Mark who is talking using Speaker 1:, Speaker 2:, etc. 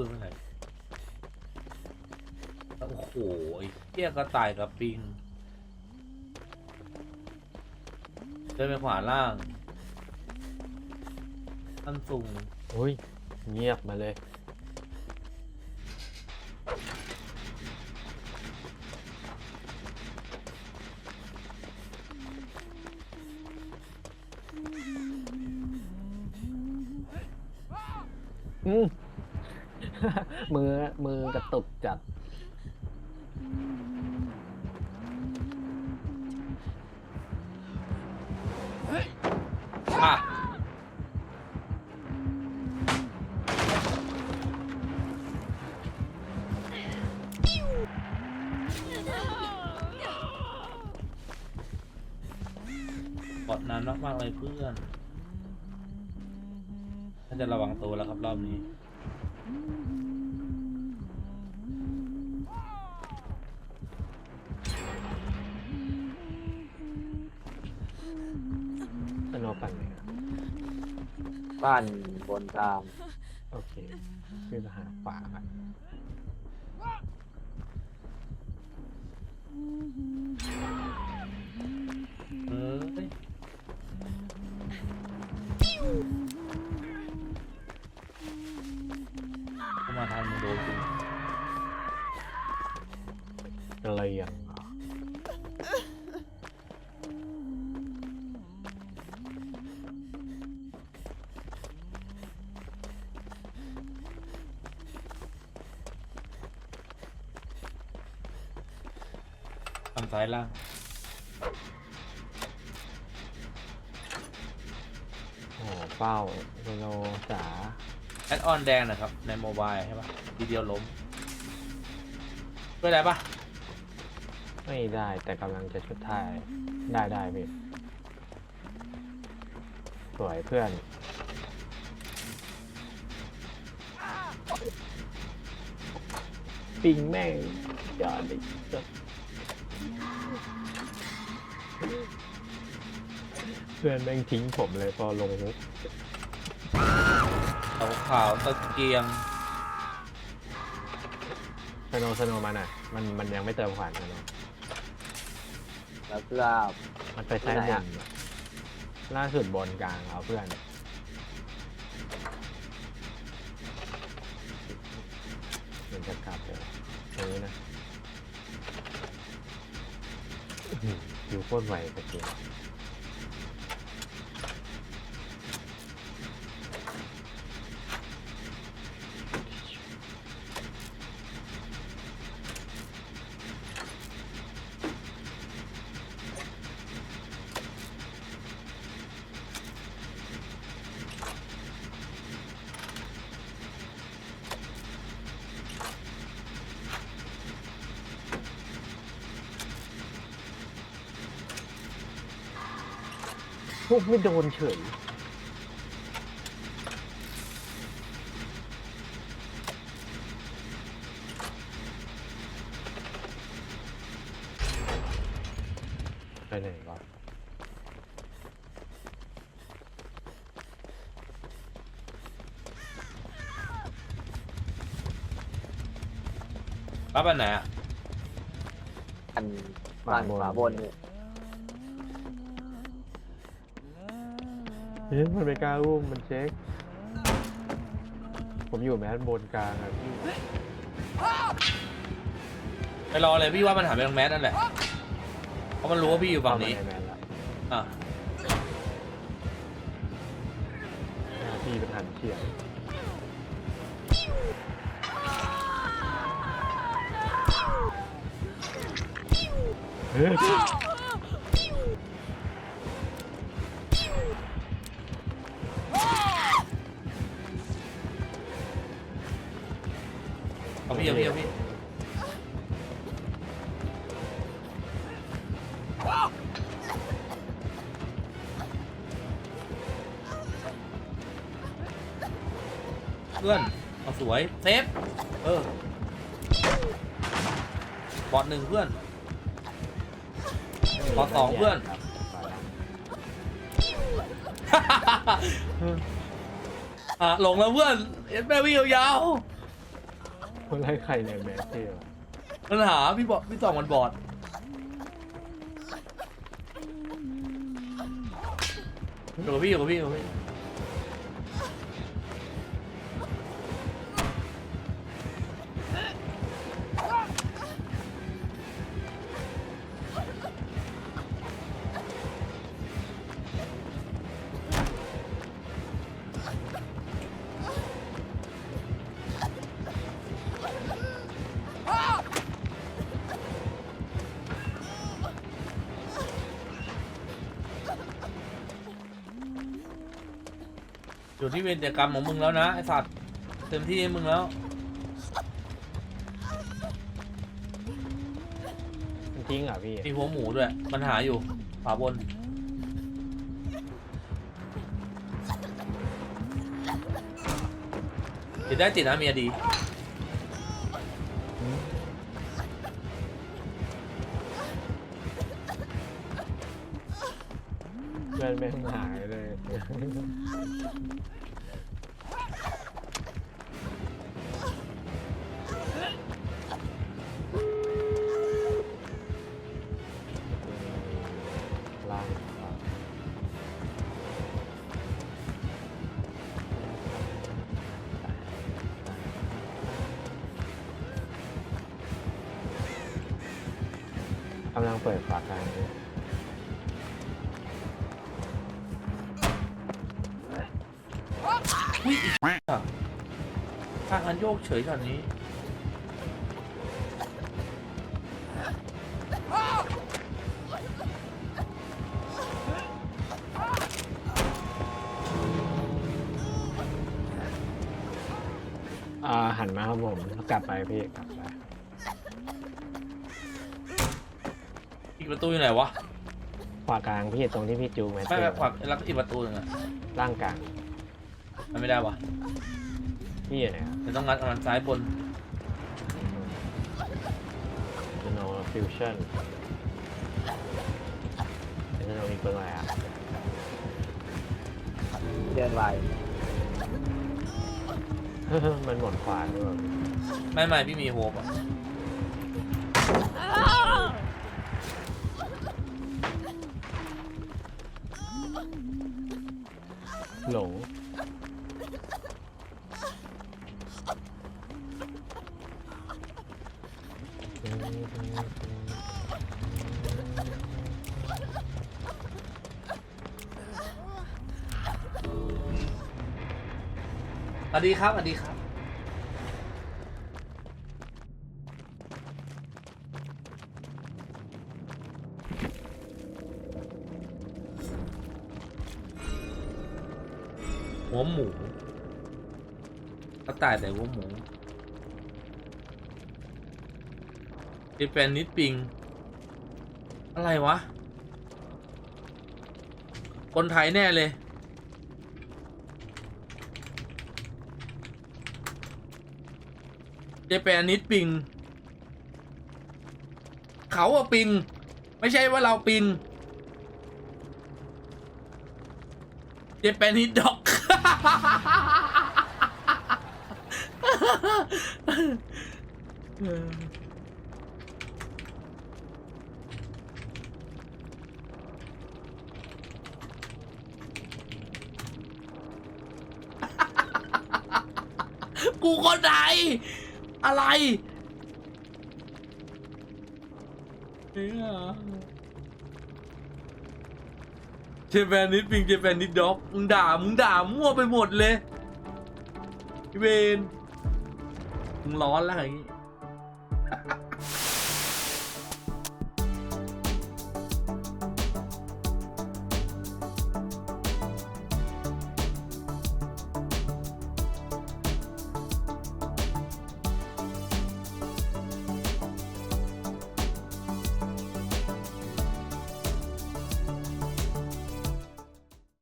Speaker 1: ปืนไปไหนโอ้โหไอ้เหี้ยกระต่ายกับปิงเดินไปขวาล่างท่านสูงโอ้
Speaker 2: ย เงียบมาเลย อืม มือมือกระตุกจัด
Speaker 1: อะกดนานมากๆเลยเพื่อนน่าจะระวังตัวแล้วครับรอบนี้
Speaker 2: สโนว์ปั่นไหมครับ
Speaker 3: บ้านบนตาม
Speaker 2: โอเคคือหาขวากัน
Speaker 1: เอะ
Speaker 2: ไรอย่างเหรอ
Speaker 1: ทางซ้ายล่าง
Speaker 2: โอ้โหเป้าสโนว์จ๋า
Speaker 1: แอดออนแดงนะครับ ในโมบายใช่ปะทีเดียวล้มช่วยได้ปะ
Speaker 2: ไม่ได้แต่กำลังจะชุดท้าย ได้ได้พี่สวยเพื่อน ปิงแม่งยอดดิเพื่อนแม่งทิ้งผมเลยพอลงฮุก
Speaker 1: ขาวขาวๆตะเกียง
Speaker 2: สโนว์สโนว์มันอะ มันมันยังไม่เติมขวัญสโนว์
Speaker 3: แล้วก็
Speaker 2: มันไปซ้าย
Speaker 3: ที่
Speaker 2: บ
Speaker 3: ไหน
Speaker 2: น
Speaker 3: อะ
Speaker 2: ล่าสุดบนกลางเอาเพื่อน มันจะกลับเลยตรงนี้นะอื้อหืออยู่โคตรไวตะเกียบ พวกไม่โดนเฉย ไปไหนก่อน
Speaker 1: รับอันไหนอะ
Speaker 3: อันบ้านขวาบนเนี่ย
Speaker 2: เฮ้ยมันไม่กล้าอุ้มมันเช็ค ผมอยู่แมสบนกลางอะพี่
Speaker 1: ไปรอเลยพี่ว่ามันหันไปทางแมสนั่นแหละ เพราะมันรู้ว่าพี่อยู่ฝั่งนี้
Speaker 2: เข้ามาในแมสแล้ว
Speaker 1: อะ
Speaker 2: หน้าที่เป็นหันเฉียงเฮ้ย
Speaker 1: เพื่อนเอาสวยเซฟเออบอดหนึ่งเพื่อนขอสองเพื่อนอะหลงแล้วเพื่อนเอ็ดแม่วิ่งยาว
Speaker 2: คนไล่ใครในแมสเทล
Speaker 1: ปัญหาพี่บอกพี่ตองมันบอดอยู่กับพี่อยู่กับพี่อยู่กับพี่ อยู่ที่เวรกรรมของมึงแล้วนะไอสัตว์เต็มที่ให้มึงแล้ว
Speaker 2: มันทิ้งเหรอพี่
Speaker 1: มีหัวหมูด้วย มันหาอยู่ขวาบน ติดได้ติดนะเมียดี
Speaker 2: เพื่อนแม่งหายเลย ลางขวาๆกำลังเปิดฝากลางด้วย
Speaker 1: ทางอันโยกเฉยขนาดนี้
Speaker 2: อ่าหันมาครับผมกลับไปพี่กลับไป
Speaker 1: อีกประตูอยู่ไหนวะ
Speaker 2: ขวากลางพี่ตรงที่พี่จูแมท
Speaker 1: ไม่
Speaker 2: เท
Speaker 1: ไม่
Speaker 2: ล
Speaker 1: ขวาแล้วก็อีกประตูหนึ่งอะ
Speaker 2: ล่างกลาง
Speaker 1: มันไม่ได้วะ
Speaker 2: พี่อยู่ไหนครับ
Speaker 1: เดี๋ยวต้องงัดอันซ้ายบน
Speaker 2: โนฟิวชั่นจะโนมีเปิดอะไรอะ
Speaker 3: เดินไว
Speaker 2: มันหมดขวาด้วย
Speaker 1: ไม่ไม่พี่มีโฮปอะ สวัสดีครับสวัสดีครับ หัวหมูกระต่ายแต่หัวหมู เจแปนนิดปิงอะไรวะ คนไทยแน่เลย เจแปนนิดปิง เขาอะปิง ไม่ใช่ว่าเราปิง เจแปนนิดด็อก กูคนไหน อะไรเจแปนนิดปิงเจแปนนิดด็อกมึงด่ามึงด่ามั่วไปหมดเลยเวนมึงร้อนแล้วอย่างงี้